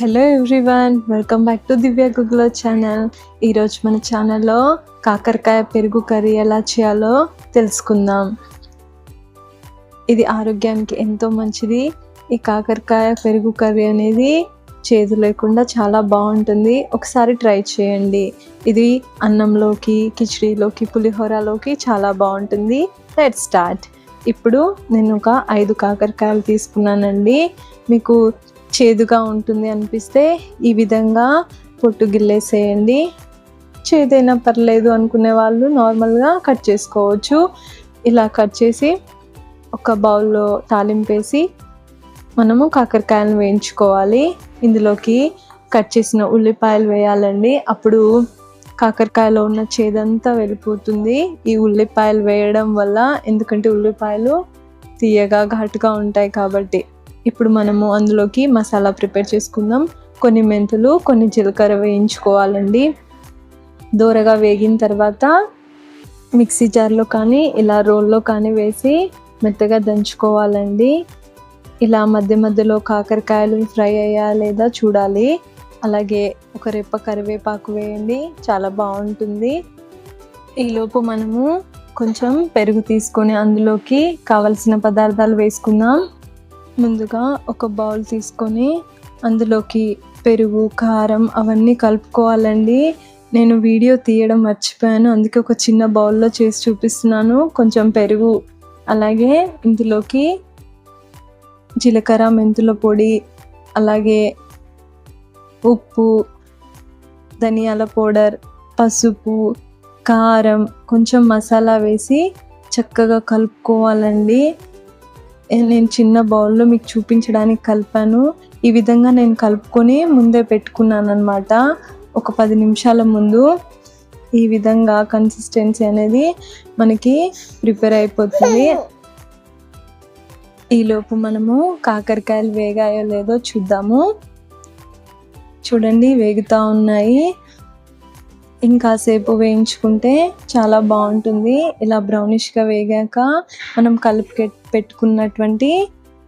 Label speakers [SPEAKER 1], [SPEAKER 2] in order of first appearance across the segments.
[SPEAKER 1] Hello everyone welcome back to Divya Guglo channel ఈరోజు మన ఛానల్లో కాకరకాయ పెరుగు కర్రీ ఎలా చేయాలో తెలుసుకుందాం. ఇది ఆరోగ్యానికి ఎంతో మంచిది. ఈ కాకరకాయ పెరుగు కర్రీ అనేది చేదు లేకుండా చాలా బాగుంటుంది. ఒకసారి ట్రై చేయండి. ఇది అన్నంలోకి కిచడీలోకి పులిహోరలోకి చాలా బాగుంటుంది. లెట్ స్టార్ట్ ఇప్పుడు నేను ఒక ఐదు కాకరకాయలు తీసుకున్నానండి. మీకు చేదుగా ఉంటుంది అనిపిస్తే ఈ విధంగా పొట్టు గిల్లేసేయండి. చేదైనా పర్లేదు అనుకునే వాళ్ళు నార్మల్గా కట్ చేసుకోవచ్చు. ఇలా కట్ చేసి ఒక బౌల్లో తాలింపేసి మనము కాకరకాయలను వేయించుకోవాలి. ఇందులోకి కట్ చేసిన ఉల్లిపాయలు వేయాలండి. అప్పుడు కాకరకాయలో ఉన్న చేదంతా వెళ్ళిపోతుంది. ఈ ఉల్లిపాయలు వేయడం వల్ల ఎందుకంటే ఉల్లిపాయలు తీయగా ఘాటుగా ఉంటాయి కాబట్టి. ఇప్పుడు మనము అందులోకి మసాలా ప్రిపేర్ చేసుకుందాం. కొన్ని మెంతులు కొన్ని జీలకర్ర వేయించుకోవాలండి. దూరగా వేగిన తర్వాత మిక్సీ జార్లో కానీ ఇలా రోల్లో కానీ వేసి మెత్తగా దంచుకోవాలండి. ఇలా మధ్య మధ్యలో కాకరకాయలు ఫ్రై అయ్యా లేదా చూడాలి. అలాగే ఒక రెప్ప కరివేపాకు వేయండి చాలా బాగుంటుంది. ఈలోపు మనము కొంచెం పెరుగు తీసుకొని అందులోకి కావలసిన పదార్థాలు వేసుకుందాం. ముందుగా ఒక బౌల్ తీసుకొని అందులోకి పెరుగు కారం అవన్నీ కలుపుకోవాలండి. నేను వీడియో తీయడం మర్చిపోయాను. అందుకే ఒక చిన్న బౌల్లో చేసి చూపిస్తున్నాను. కొంచెం పెరుగు అలాగే ఇందులోకి జీలకర్ర మెంతుల పొడి అలాగే ఉప్పు ధనియాల పౌడర్ పసుపు కారం కొంచెం మసాలా వేసి చక్కగా కలుపుకోవాలండి. నేను చిన్న బౌల్లో మీకు చూపించడానికి కలిపాను. ఈ విధంగా నేను కలుపుకొని ముందే పెట్టుకున్నాను అనమాట ఒక పది నిమిషాల ముందు ఈ విధంగా కన్సిస్టెన్సీ అనేది మనకి ప్రిపేర్ అయిపోతుంది. ఈలోపు మనము కాకరకాయలు వేగాయో లేదో చూద్దాము. చూడండి వేగుతూ ఉన్నాయి. ఇంకాసేపు వేయించుకుంటే చాలా బాగుంటుంది. ఇలా బ్రౌనిష్గా వేగాక మనం కలిపి పెట్టుకున్నటువంటి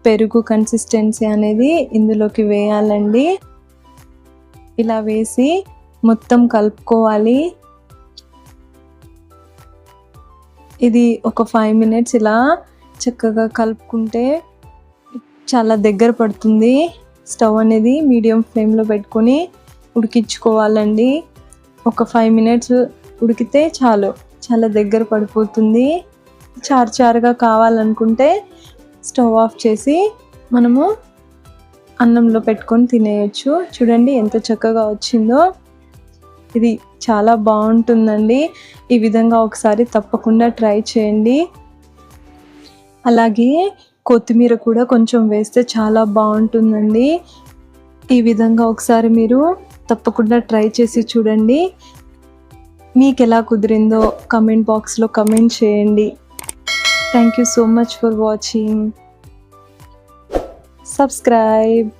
[SPEAKER 1] పెరుగు కన్సిస్టెన్సీ అనేది ఇందులోకి వేయాలండి. ఇలా వేసి మొత్తం కలుపుకోవాలి. ఇది ఒక ఫైవ్ మినిట్స్ ఇలా చక్కగా కలుపుకుంటే చాలా దగ్గర పడుతుంది. స్టవ్ అనేది మీడియం ఫ్లేమ్లో పెట్టుకొని ఉడికించుకోవాలండి. ఒక ఫైవ్ మినిట్స్ ఉడికితే చాలు. చాలా దగ్గర పడిపోతుంది. చారు చారుగా కావాలనుకుంటే స్టవ్ ఆఫ్ చేసి మనము అన్నంలో పెట్టుకొని తినేయచ్చు. చూడండి ఎంత చక్కగా వచ్చిందో. ఇది చాలా బాగుంటుందండి. ఈ విధంగా ఒకసారి తప్పకుండా ట్రై చేయండి. అలాగే కొత్తిమీర కూడా కొంచెం వేస్తే చాలా బాగుంటుందండి. ఈ విధంగా ఒకసారి మీరు తప్పకుండా ట్రై చేసి చూడండి. మీకు ఎలా కుదిరిందో కమెంట్ బాక్స్లో కమెంట్ చేయండి. Thank you so much for watching subscribe